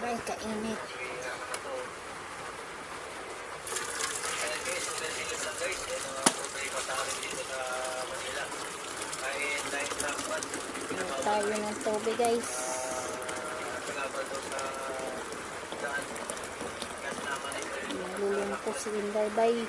Abay, kainit. Ano tayo ng tubig guys. Naglulungkos si Inday Bay.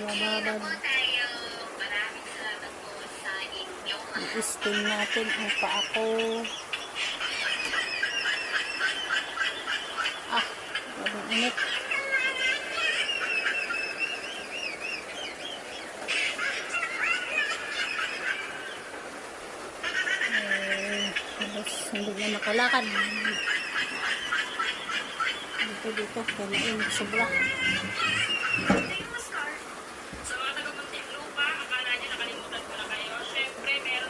nagbababad. I-steam natin ang paa ko. Ah, gabing init. Eh, Tapos, hindi na makalakad. Dito, dito. Kailangan sobra. Dito.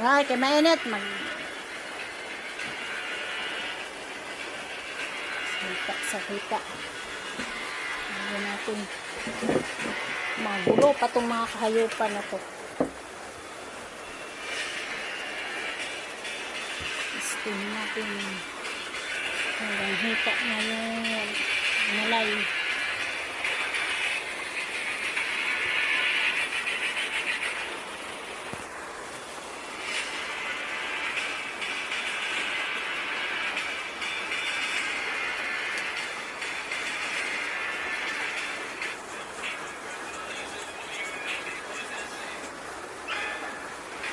Right, kay mainit. Mag... Sakita, sakita. Hindi natin magulo pa itong mga kahayupan na to. Steam natin hanggang hita na yung malay.